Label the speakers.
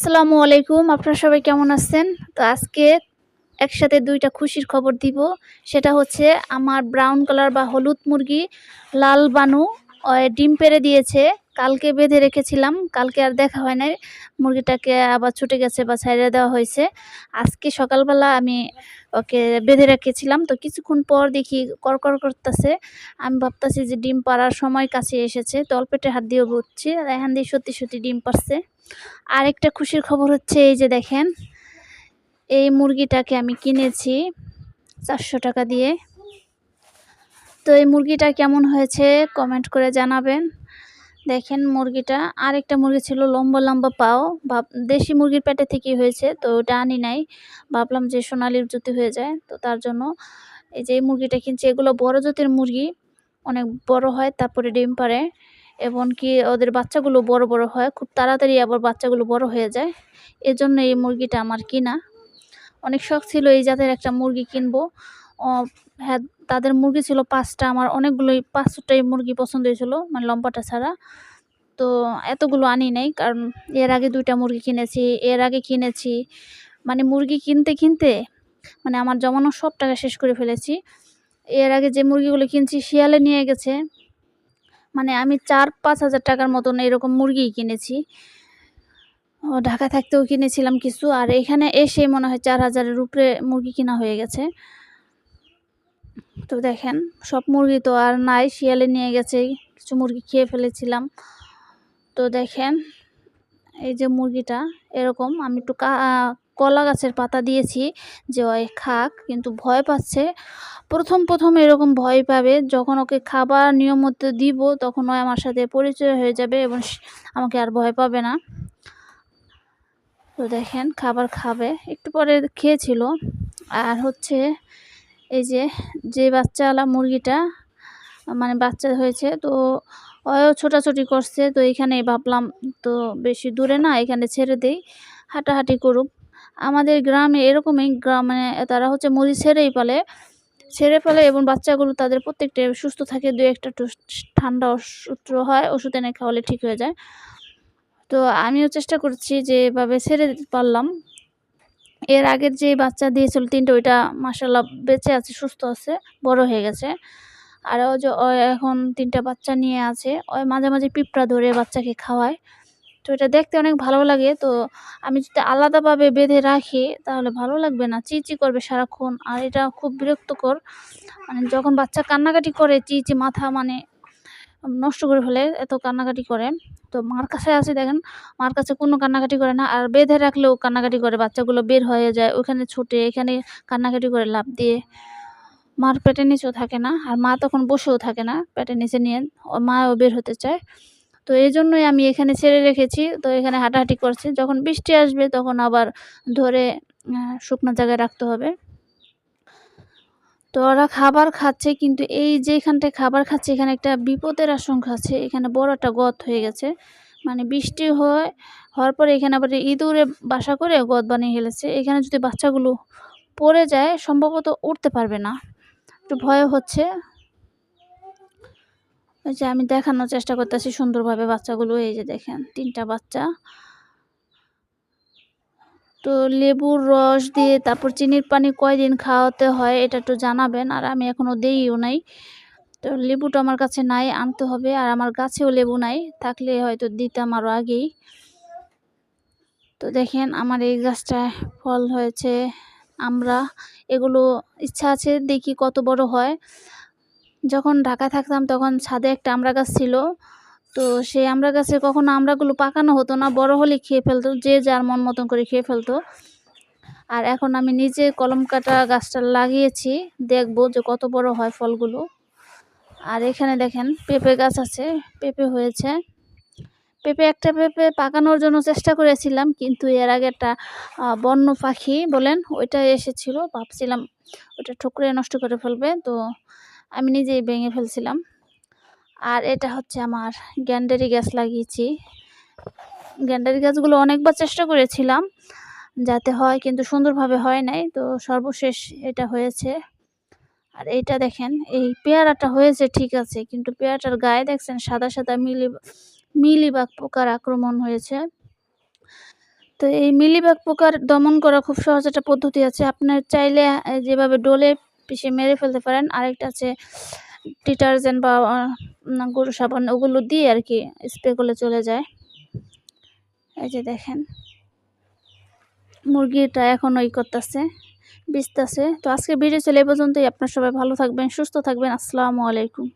Speaker 1: আসসালামু আলাইকুম, আপনারা সবাই কেমন আছেন? তো আজকে একসাথে দুইটা খুশির খবর দিব। সেটা হচ্ছে আমার ব্রাউন কালার বা হলুদ মুরগি লাল বানু ডিম পেড়ে দিয়েছে। কালকে বেঁধে রেখেছিলাম, কালকে আর দেখা হয় নাই। মুরগিটাকে আবার ছুটে গেছে বা ছাইড়ে দেওয়া হয়েছে। আজকে সকালবেলা আমি ওকে বেঁধে রেখেছিলাম। তো কিছুক্ষণ পর দেখি করকর করতেছে। আমি ভাবতেছি যে ডিম পাড়ার সময় কাছে এসেছে। তো অল্পেটে হাত দিয়ে বুঝছি আর এখান দিয়ে সত্যি সত্যি ডিম পারছে আরেকটা খুশির খবর হচ্ছে এই যে দেখেন, এই মুরগিটাকে আমি কিনেছি চারশো টাকা দিয়ে। তো এই মুরগিটা কেমন হয়েছে কমেন্ট করে জানাবেন। দেখেন মুরগিটা, আরেকটা মুরগি ছিল লম্বা লম্বা পাও, ভাব, দেশি মুরগির পেটে থেকেই হয়েছে, তো ওটা আনি নাই। ভাবলাম যে সোনালির জ্যোতি হয়ে যায়, তো তার জন্য এই যে মুরগিটা কিনছি, এগুলো বড় জাতের মুরগি, অনেক বড় হয়, তারপরে ডিম পারে এমনকি ওদের বাচ্চাগুলো বড় বড় হয়, খুব তাড়াতাড়ি আবার বাচ্চাগুলো বড় হয়ে যায়, এজন্য এই মুরগিটা আমার কিনা। অনেক শখ ছিল এই জাতের একটা মুরগি কিনবো হ্যাঁ তাদের মুরগি ছিল পাঁচটা। আমার অনেকগুলোই পাঁচটাই মুরগি পছন্দ হয়েছিল মানে লম্বাটা ছাড়া। তো এতগুলো আনি নাই, কারণ এর আগে দুইটা মুরগি কিনেছি, এর আগে কিনেছি। মানে মুরগি কিনতে কিনতে মানে আমার জমানো সব টাকা শেষ করে ফেলেছি। এর আগে যে মুরগিগুলো কিনছি, শিয়ালে নিয়ে গেছে। মানে আমি চার, পাঁচ হাজার টাকার মতন এরকম মুরগি কিনেছি। ও ঢাকা থাকতেও কিনেছিলাম কিছু, আর এখানে এসে মনে হয় চার হাজারের উপরে মুরগি কিনা হয়ে গেছে। তো দেখেন, সব মুরগি তো আর নাই, শিয়ালে নিয়ে গেছে, কিছু মুরগি খেয়ে ফেলেছিলাম। তো দেখেন, এই যে মুরগিটা এরকম, আমি একটু কলা গাছের পাতা দিয়েছি যে ওই খাক, কিন্তু ভয় পাচ্ছে। প্রথম প্রথম এরকম ভয় পাবে, যখন ওকে খাবার নিয়ম মতো দিব, তখন ও আমার সাথে পরিচয় হয়ে যাবে এবং আমাকে আর ভয় পাবে না। তো দেখেন, খাবার খাবে, একটু পরে খেয়েছিল। আর হচ্ছে এই যে যে বাচ্চাওয়ালা মুরগিটা মানে বাচ্চা হয়েছে, তো ওও ছোটাছুটি করছে, তো এখানে ভাবলাম, তো বেশি দূরে না, এখানে ছেড়ে দেই, হাঁটাহাঁটি করুক। আমাদের গ্রামে এরকমই গ্রাম মানে তারা হচ্ছে মুরগি ছেড়েই পালে ছেড়ে ফেলে এবং বাচ্চাগুলো তাদের প্রত্যেকটা সুস্থ থাকে, দু একটা ঠান্ডা ওষুধ হয়, ওষুধ এনে খাওয়ালে ঠিক হয়ে যায়। তো আমিও চেষ্টা করছি যে এভাবে ছেড়ে পারলাম। এর আগের যে বাচ্চা দিয়েছিল তিনটে, ওইটা মাসাল্লাহ বেঁচে আছে, সুস্থ আছে, বড় হয়ে গেছে। আর ও যে এখন তিনটা বাচ্চা নিয়ে আছে, ওই মাঝে মাঝে পিঁপড়া ধরে বাচ্চাকে খাওয়ায়। তো এটা দেখতে অনেক ভালো লাগে, তো আমি যদি আলাদাভাবে বেঁধে রাখি, তাহলে ভালো লাগবে না, চিচি করবে সারাক্ষণ। আর এটা খুব বিরক্তকর মানে যখন বাচ্চা কান্নাকাটি করে, চিচি মাথা মানে নষ্ট করে ফেলে, এত কান্নাকাটি করে। তো মার কাছে আছে দেখেন, মার কাছে কোনো কান্নাকাটি করে না। আর বেঁধে রাখলেও কান্নাকাটি করে, বাচ্চাগুলো বের হয়ে যায় ওখানে ছুটে, এখানে কান্নাকাটি করে লাভ দিয়ে। মার পেটের নিচেও থাকে না, আর মা তখন বসেও থাকে না, পেটের নিচে নিয়ে মাও বের হতে চায়। তো এই জন্যই আমি এখানে ছেড়ে রেখেছি, তো এখানে হাঁটাহাঁটি করছি। যখন বৃষ্টি আসবে তখন আবার ধরে শুকনো জায়গায় রাখতে হবে। তো ওরা খাবার খাচ্ছে, কিন্তু এই যে এখানটায় খাবার খাচ্ছে, এখানে একটা বিপদের আশঙ্কা আছে। এখানে বড় একটা গত হয়ে গেছে। মানে বৃষ্টি হয়, হওয়ার পরে এখানে আবার ইঁদুরে বাসা করে গদ বানিয়ে ফেলেছে। এখানে যদি বাচ্চাগুলো পড়ে যায়, সম্ভবত উঠতে পারবে না। একটু ভয় হচ্ছে। যে আমি দেখানোর চেষ্টা করতেছি সুন্দরভাবে বাচ্চাগুলো। এই যে দেখেন, তিনটা বাচ্চা। তো লেবুর রস দিয়ে তারপর চিনির পানি কয়দিন খাওয়াতে হয় এটা একটু জানাবেন, আর আমি এখনও দিইও নাই। তো লেবুটা আমার কাছে নাই, আনতে হবে, আর আমার গাছেও লেবু নাই, থাকলে হয়তো দিতাম আরও আগেই। তো দেখেন আমার এই গাছটায় ফল হয়েছে, আমরা এগুলো ইচ্ছা আছে দেখি কত বড় হয়। যখন ঢাকা থাকতাম তখন ছাদে একটা আমরা গাছ ছিল তো সেই আমরা গাছে কখনো আমরাগুলো পাকানো হতো না, বড় হলে খেয়ে ফেলতো, যে যার মন মতন করে খেয়ে ফেলতো। আর এখন আমি নিজে কলম কাটা গাছটা লাগিয়েছি, দেখব যে কত বড় হয় ফলগুলো। আর এখানে দেখেন পেঁপে গাছ আছে, পেঁপে হয়েছে। পেঁপে একটা পেঁপে পাকানোর জন্য চেষ্টা করেছিলাম, কিন্তু এর আগে একটা বন্য পাখি বলেন, ওইটা এসেছিল, ভাবছিলাম ওটা ঠুকরে নষ্ট করে ফেলবে, তো আমি নিজেই ভেঙে ফেলছিলাম। আর এটা হচ্ছে আমার গ্যান্ডারি গাছ লাগিয়েছি। গ্যান্ডারি গাছগুলো অনেকবার চেষ্টা করেছিলাম, যাতে হয়, কিন্তু সুন্দরভাবে হয় নাই। তো সর্বশেষ এটা হয়েছে। আর এইটা দেখেন, এই পেয়ারাটা হয়েছে ঠিক আছে, কিন্তু পেয়ারাটার গায়ে দেখছেন, সাদা সাদা মিলি, মিলিবাগ পোকার আক্রমণ হয়েছে। তো এই মিলিবাগ পোকার দমন করা খুব সহজ একটা পদ্ধতি আছে। আপনার চাইলে যেভাবে ডোলে পিষে মেরে ফেলতে পারেন, আরেকটা আছে ডিটারজেন্ট বা গরু সাবান ওগুলো দিয়ে আর কি স্প্রে করলে চলে যায়। এই যে দেখেন। মুরগিটা এখন ওই করতেছে বিস্তাছে তো আজকে ভিডিও চলে এই পর্যন্তই। আপনার সবাই ভালো থাকবেন, সুস্থ থাকবেন। আসসালামু আলাইকুম।